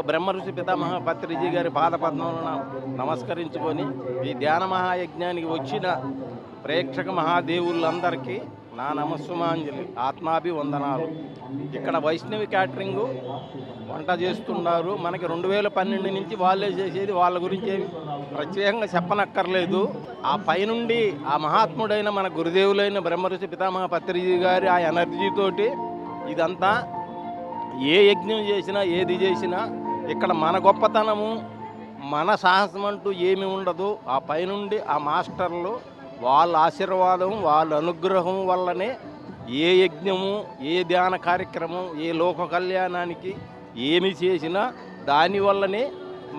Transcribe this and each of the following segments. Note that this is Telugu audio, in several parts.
బ్రహ్మఋషి పితామహ పత్రిజీ గారి పాదపద్మములను నమస్కరించుకొని ఈ ధ్యాన మహాయజ్ఞానికి వచ్చిన ప్రేక్షక మహాదేవులందరికీ నా నమస్సుమాంజలి ఆత్మాభివందనాలు. ఇక్కడ వైష్ణవి క్యాటరింగు వంట చేస్తున్నారు. మనకి రెండు వేల పన్నెండు నుంచి వాళ్ళే చేసేది వాళ్ళ గురించి ప్రత్యేకంగా చెప్పనక్కర్లేదు. ఆ పైనుండి ఆ మహాత్ముడైన మన గురుదేవులైన బ్రహ్మఋషి పితామహ పత్రిజీ గారి ఆ ఎనర్జీతోటి ఇదంతా ఏ యజ్ఞం చేసినా ఏది చేసినా ఇక్కడ మన గొప్పతనము మన సాహసం అంటూ ఏమి ఉండదు. ఆ పైనుండి ఆ మాస్టర్లు వాళ్ళ ఆశీర్వాదం వాళ్ళ అనుగ్రహం వల్లనే ఏ యజ్ఞము ఏ ధ్యాన కార్యక్రమం ఏ లోక కళ్యాణానికి ఏమి చేసినా దానివల్లనే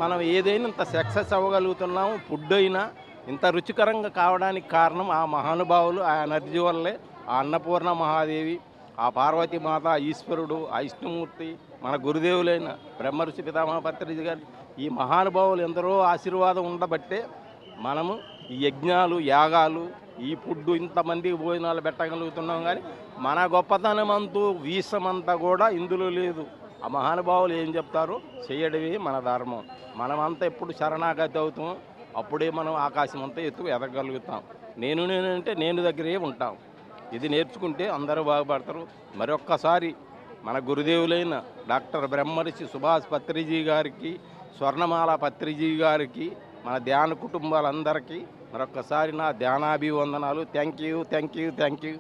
మనం ఏదైనా ఇంత సక్సెస్ అవ్వగలుగుతున్నాము. ఫుడ్ అయినా ఇంత రుచికరంగా కావడానికి కారణం ఆ మహానుభావులు ఆ ఎనర్జీ వల్లే ఆ అన్నపూర్ణ మహాదేవి. ఆ పార్వతీ మాత ఈశ్వరుడు ఆ విష్ణుమూర్తి మన గురుదేవులైన బ్రహ్మర్షి పితామహపత్రిజి గారు ఈ మహానుభావులు ఎందరో ఆశీర్వాదం ఉండబట్టే మనము ఈ యజ్ఞాలు యాగాలు ఈ ఫుడ్ ఇంతమందికి భోజనాలు పెట్టగలుగుతున్నాం కానీ మన గొప్పతనం అంతూ వీసమంతా కూడా ఇందులో లేదు. ఆ మహానుభావులు ఏం చెప్తారో? చేయడమే మన ధర్మం. మనమంతా ఎప్పుడు శరణాగతి అవుతాం అప్పుడే మనం ఆకాశం అంతా ఎత్తు ఎదగలుగుతాం నేను నేనంటే నేను దగ్గరే ఉంటాం. ఇది నేర్చుకుంటే అందరూ బాగుపడతారు. మరొక్కసారి మన గురుదేవులైన డాక్టర్ బ్రహ్మర్షి సుభాష్ పత్రిజీ గారికి స్వర్ణమాల పత్రిజీ గారికి మన ధ్యాన కుటుంబాలందరికీ మరొక్కసారి నా ధ్యానాభివందనాలు. Thank you thank you thank you